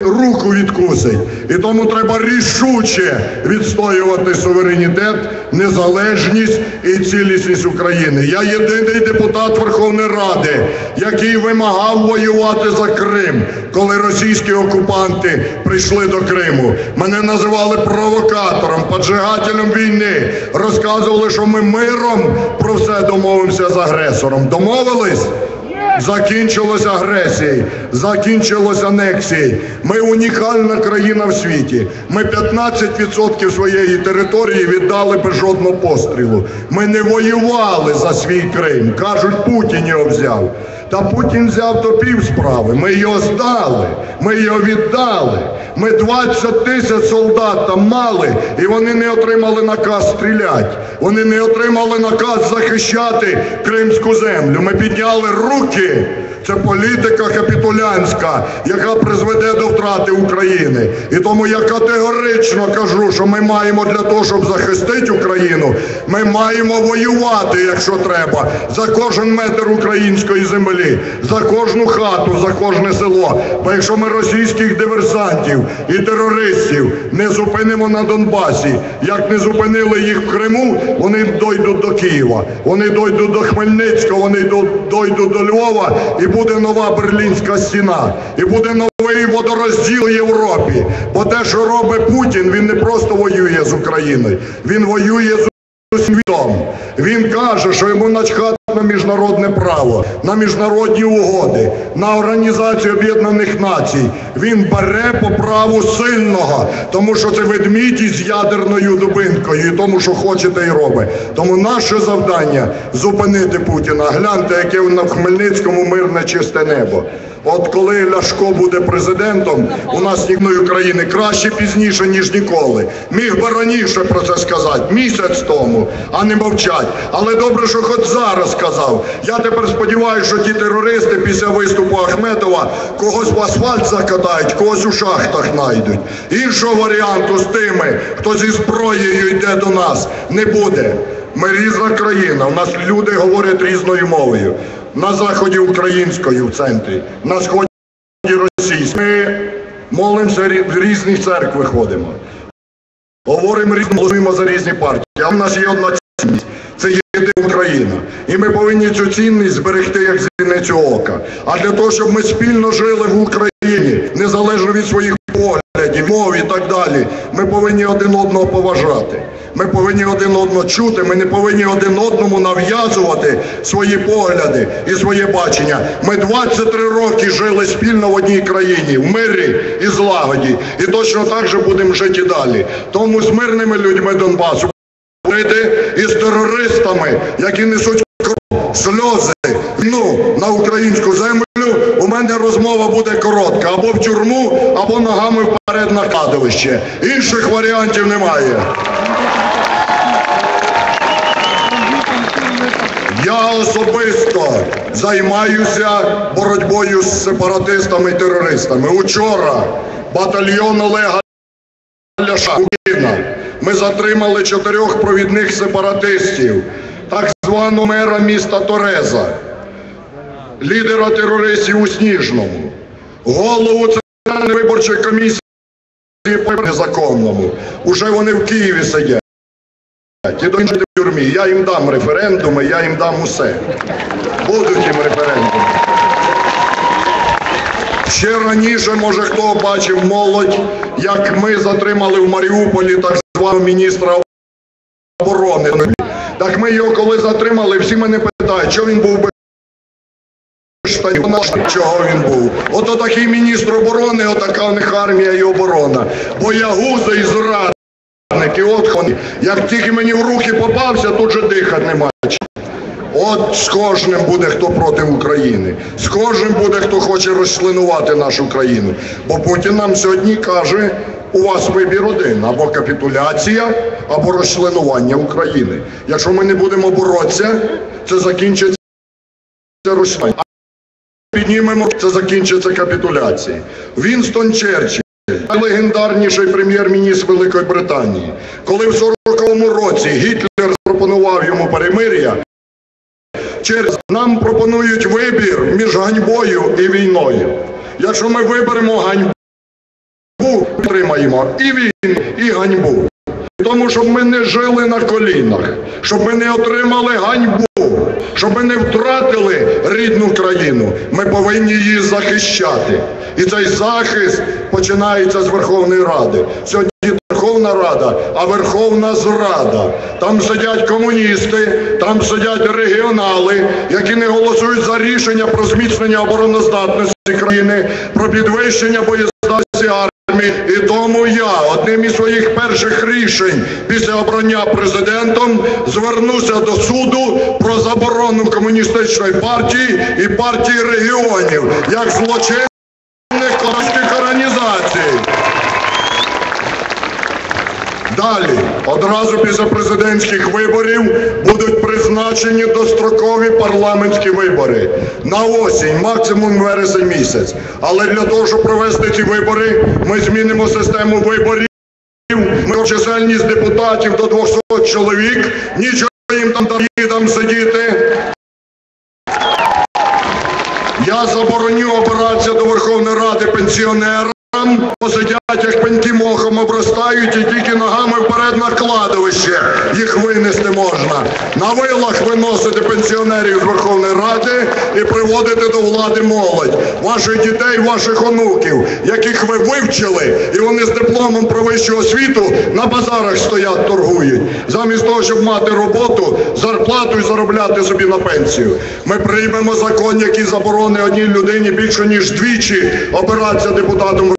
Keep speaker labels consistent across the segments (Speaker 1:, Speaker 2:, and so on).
Speaker 1: руку відкусить. І тому треба рішуче відстоювати суверенітет, незалежність і цілісність України. Я єдиний депутат Верховної Ради, який вимагав воювати за Крим, коли російські окупанти прийшли до Криму. Мене називали провокатором, поджигателем війни. Розказували, що ми миром про все домовимося з агресором. Домовились? Закінчилось агресією, закінчилось анексією. Ми унікальна країна в світі. Ми 15% своєї території віддали без жодного пострілу. Ми не воювали за свій Крим. Кажуть, Путін його взяв. Та Путін взяв до пів справи. Ми його здали, ми його віддали. Ми 20 тисяч солдат там мали, і вони не отримали наказ стріляти. Вони не отримали наказ захищати кримську землю. Ми підняли руки. Це політика капітулянська, яка призведе до втрати України. І тому я категорично кажу, що ми маємо для того, щоб захистити Україну, ми маємо воювати, якщо треба, за кожен метр української землі, за кожну хату, за кожне село. Бо якщо ми російських диверсантів і терористів не зупинимо на Донбасі, як не зупинили їх в Криму, вони дойдуть до Києва, вони дойдуть до Хмельницького, вони дойдуть до Львова і буде нова берлінська стіна, і буде новий водорозділ Європі. Бо те, що робить Путін, він не просто воює з Україною, він воює з світом. Він каже, що йому начхати на міжнародне право, на міжнародні угоди, на Організацію Об'єднаних Націй. Він бере по праву сильного, тому що це ведмідь із ядерною дубинкою, і тому, що хочете, і робить. Тому наше завдання зупинити Путіна. Гляньте, яке на Хмельницькому мирне чисте небо. От коли Ляшко буде президентом, у нас нікної країни краще пізніше, ніж ніколи. Міг би раніше про це сказати, місяць тому, а не мовчать. Але добре, що хоч зараз сказав. Я тепер сподіваюся, що ті терористи після виступу Ахметова когось в асфальт закатають, когось у шахтах знайдуть. Іншого варіанту з тими, хто зі зброєю йде до нас, не буде. Ми різна країна, у нас люди говорять різною мовою. На заході українською в центрі, на сході російською. Ми молимося в різних церкви ходимо. Говоримо різно, голосуємо за різні партії. А в нас є одна цінність. І ми повинні цю цінність зберегти як зіницю ока. А для того, щоб ми спільно жили в Україні, незалежно від своїх поглядів, мов і так далі, ми повинні один одного поважати. Ми повинні один одного чути, ми не повинні один одному нав'язувати свої погляди і своє бачення. Ми 23 роки жили спільно в одній країні, в мирі і злагоді. І точно так же будемо жити і далі. Тому з мирними людьми Донбасу говорити із терористами, які несуть сльози, війну на українську землю. У мене розмова буде коротка або в тюрму, або ногами вперед на кладовище. Інших варіантів немає. Я особисто займаюся боротьбою з сепаратистами і терористами. Учора батальйон Олега Ляша Україна. Ми затримали чотирьох провідних сепаратистів, званого мера міста Тореза, лідера терористів у Сніжному, голову Центральної виборчої комісії по незаконному. Уже вони в Києві сидять. І до в тюрмі. Я їм дам референдуми, я їм дам усе. Будуть їм референдуми. Ще раніше, може, хто бачив молодь, як ми затримали в Маріуполі так званого міністра оборони. Так ми його коли затримали, всі мене питають, що він був би штанів, чого він був. Ото такий міністр оборони, отака в них армія і оборона. Боягузи і зрадники, от вони. Як тільки мені в руки попався, тут же дихати нема. От з кожним буде хто проти України, з кожним буде хто хоче розчленувати нашу країну. Бо Путін нам сьогодні каже, у вас вибір один, або капітуляція, або розчленування України. Якщо ми не будемо боротися, це закінчиться розчленування. Піднімемо, це закінчиться капітуляцією. Вінстон Черчилль, легендарніший прем'єр-міністр Великої Британії, коли в 40-му році Гітлер запропонував йому перемир'я, через нам пропонують вибір між ганьбою і війною. Якщо ми виберемо ганьбу, підтримаємо і війну, і ганьбу. Тому щоб ми не жили на колінах, щоб ми не отримали ганьбу, щоб ми не втратили рідну країну. Ми повинні її захищати. І цей захист починається з Верховної Ради. Сьогодні Верховна Рада, а Верховна Зрада. Там сидять комуністи, там сидять регіонали, які не голосують за рішення про зміцнення обороноздатності країни, про підвищення боєздатності армії. І тому я одним із своїх перших рішень після обрання президентом звернуся до суду про заборону комуністичної партії і партії регіонів як злочинних класних організацій. Далі, одразу після президентських виборів будуть призначені дострокові парламентські вибори на осінь, максимум вересень місяць. Але для того, щоб провести ці вибори, ми змінимо систему виборів. Ми чисельність депутатів до 200 чоловік, нічого їм там там сидіти. Я забороню обиратися до Верховної Ради пенсіонерам, посидять, як пеньки мохом обростають і тільки ногами вперед на їх винести можна. На вилах виносити пенсіонерів з Верховної Ради і приводити до влади молодь. Ваших дітей, ваших онуків, яких ви вивчили, і вони з дипломом про вищу освіту на базарах стоять, торгують. Замість того, щоб мати роботу, зарплату і заробляти собі на пенсію. Ми приймемо закон, який заборонить одній людині більше ніж двічі обиратися депутатом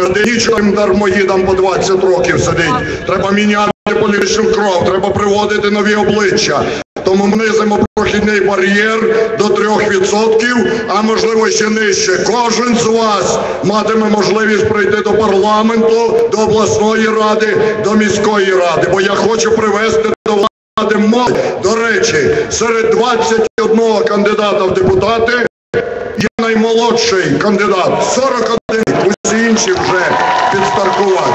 Speaker 1: Ради. Нічого дармоїдам по 20 років сидить. Треба міняти політичну кров, треба приводити нові обличчя. Тому ми знизимо прохідний бар'єр до 3%, а можливо ще нижче. Кожен з вас матиме можливість прийти до парламенту, до обласної ради, до міської ради. Бо я хочу привести до влади молодь. До речі, серед 21 кандидата в депутати я наймолодший кандидат, 41, усі інші вже підстаркувати.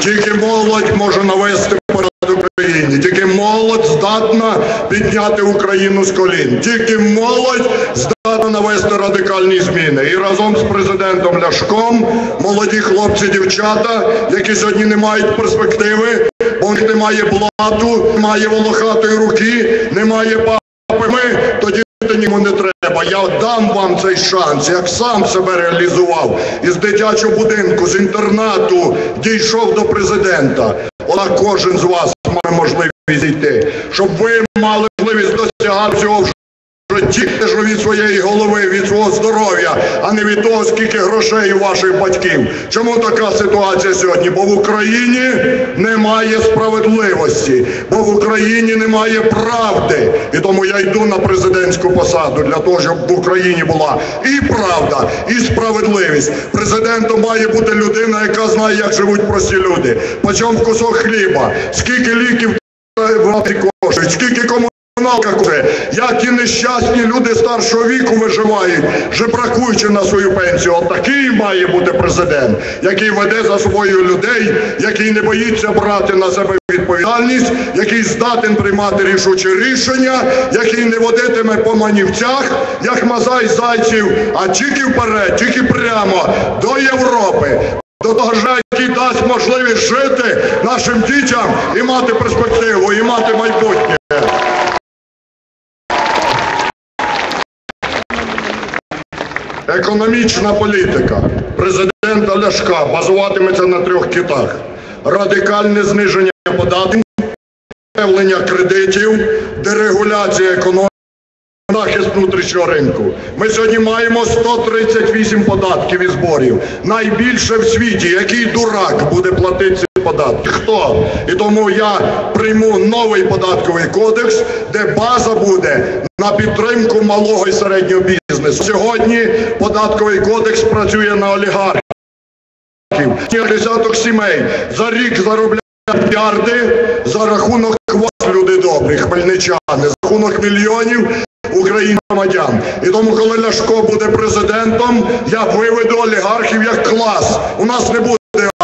Speaker 1: Тільки молодь може навести порядок в Україні, тільки молодь здатна підняти Україну з колін, тільки молодь здатна навести радикальні зміни. І разом з президентом Ляшком молоді хлопці, дівчата, які сьогодні не мають перспективи, бо немає блату, немає волохатої руки, немає папи. Нікому не треба. Я дам вам цей шанс, як сам себе реалізував. Із дитячого будинку, з інтернату дійшов до президента. Вона кожен з вас має можливість йти, щоб ви мали можливість досягати цього житті ж від своєї голови, від свого здоров'я, а не від того, скільки грошей у ваших батьків. Чому така ситуація сьогодні? Бо в Україні немає справедливості, бо в Україні немає правди. І тому я йду на президентську посаду для того, щоб в Україні була і правда, і справедливість. Президентом має бути людина, яка знає, як живуть прості люди. Почому кусок хліба, скільки ліків коштують, скільки кому коштує, як ті нещасні люди старшого віку виживають, жебракуючи на свою пенсію. От такий має бути президент, який веде за собою людей, який не боїться брати на себе відповідальність, який здатен приймати рішучі рішення, який не водитиме по манівцях, як мазай зайців, а тільки вперед, тільки прямо до Європи. До того ж, який дасть можливість жити нашим дітям і мати перспективу, і мати майбутнє. Економічна політика президента Ляшка базуватиметься на трьох китах: радикальне зниження податків, виявлення кредитів, дерегуляція економіки. Захист внутрішнього ринку. Ми сьогодні маємо 138 податків і зборів. Найбільше в світі. Який дурак буде платити податки? Хто? І тому я прийму новий податковий кодекс, де база буде на підтримку малого і середнього бізнесу. Сьогодні податковий кодекс працює на олігархів. Десяток сімей за рік заробляють мільярди за рахунок вас, люди добрі, хмельничани, за рахунок мільйонів українських громадян. І тому, коли Ляшко буде президентом, я виведу олігархів як клас. У нас не буде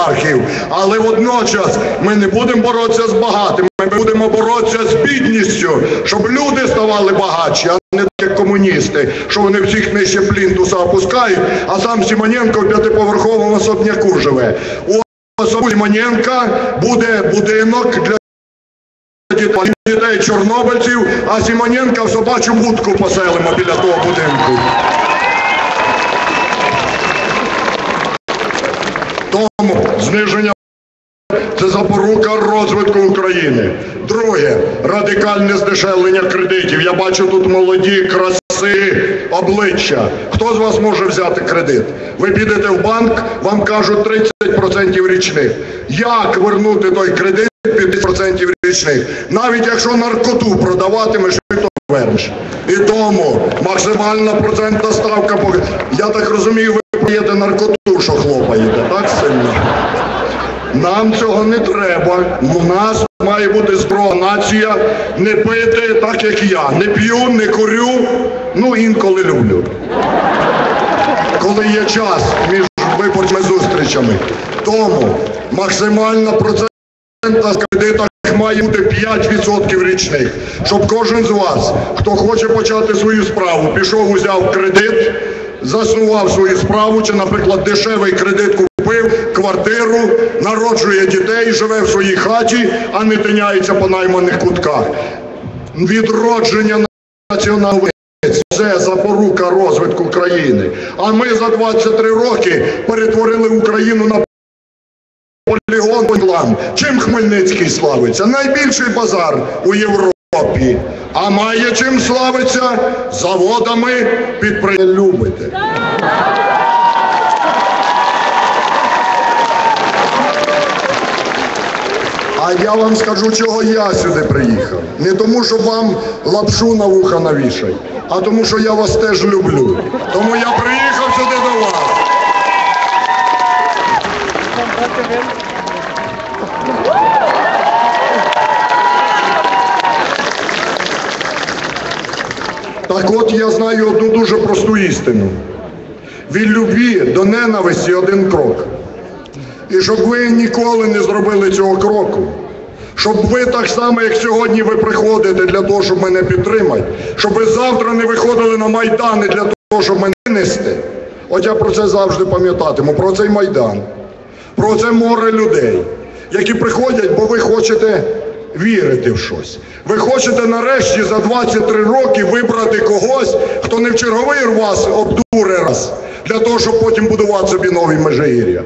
Speaker 1: олігархів, Але водночас ми не будемо боротися з багатими, ми будемо боротися з бідністю, щоб люди ставали багатші, а не як комуністи, що вони всіх нижче плінтуса опускають, а сам Сімоненко в п'ятиповерховому особняку живе. У особу Сімоненка буде будинок для дітей чорнобильців, а Сімоненка в собачу будку поселимо біля того будинку. Тому зниження це запорука розвитку України. Друге радикальне здешевлення кредитів. Я бачу тут молоді, краси, обличчя. Хто з вас може взяти кредит? Ви підете в банк, вам кажуть 30% річних. Як вернути той кредит під 30% річних? Навіть якщо наркоту продаватимеш, ти то вернеш. І тому максимальна процентна ставка. Я так розумію, ви продаєте наркоту, що хлопаєте, так сильно? Нам цього не треба. У нас має бути зброя нація не пити так, як я. Не п'ю, не курю, ну інколи люблю. Коли є час між виборчими зустрічами. Тому максимальна процентна з кредитах має бути 5% річних. Щоб кожен з вас, хто хоче почати свою справу, пішов, узяв кредит, заснував свою справу, чи, наприклад, дешевий кредит купив, квартиру, народжує дітей, живе в своїй хаті, а не тиняється по найманих кутках. Відродження національного це запорука розвитку країни. А ми за 23 роки перетворили Україну на полігон. Чим Хмельницький славиться? Найбільший базар у Європі. А має чим славиться? Заводами підприємства. Любите. А я вам скажу, чого я сюди приїхав. Не тому, що вам лапшу на вуха навішать, а тому, що я вас теж люблю. Тому я приїхав сюди до вас. Так от я знаю одну дуже просту істину. Від любві до ненависті один крок. І щоб ви ніколи не зробили цього кроку, щоб ви так само, як сьогодні ви приходите для того, щоб мене підтримати, щоб ви завтра не виходили на майдани для того, щоб мене винести. От я про це завжди пам'ятатиму, про цей майдан, про це море людей, які приходять, бо ви хочете вірити в щось. Ви хочете нарешті за 23 роки вибрати когось, хто не в черговий вас обдуре раз, для того, щоб потім будувати собі нові межигір'я.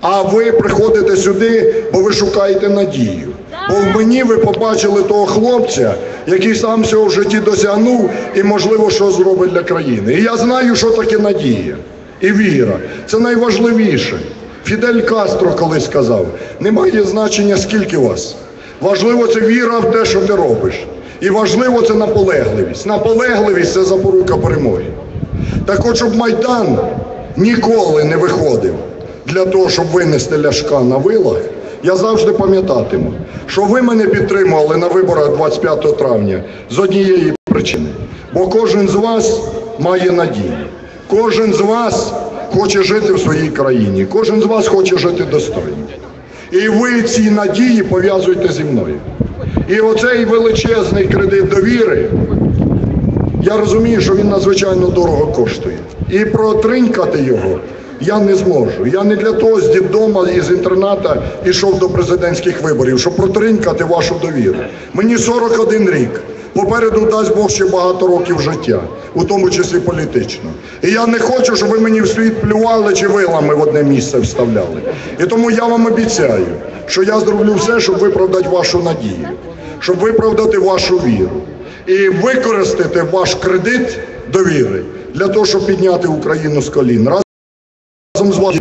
Speaker 1: А ви приходите сюди, бо ви шукаєте надію. Бо в мені ви побачили того хлопця, який сам всього в житті досягнув і, можливо, що зробить для країни. І я знаю, що таке надія і віра. Це найважливіше. Фідель Кастро колись сказав: немає значення, скільки вас. Важливо це віра в те, що ти робиш. І важливо це наполегливість. Наполегливість це запорука перемоги. Так от, щоб Майдан ніколи не виходив для того, щоб винести ляшка на вилах, я завжди пам'ятатиму, що ви мене підтримували на виборах 25 травня з однієї причини. Бо кожен з вас має надію. Кожен з вас хоче жити в своїй країні, кожен з вас хоче жити достойно. І ви ці надії пов'язуєте зі мною. І оцей величезний кредит довіри, я розумію, що він надзвичайно дорого коштує. І протринькати його я не зможу. Я не для того з дідома із інтерната йшов до президентських виборів, щоб протринькати вашу довіру. Мені 41 рік. Попереду дасть Бог ще багато років життя, у тому числі політично. І я не хочу, щоб ви мені в світ плювали чи вилами в одне місце вставляли. І тому я вам обіцяю, що я зроблю все, щоб виправдати вашу надію, щоб виправдати вашу віру і використати ваш кредит довіри для того, щоб підняти Україну з колін. Разом з вами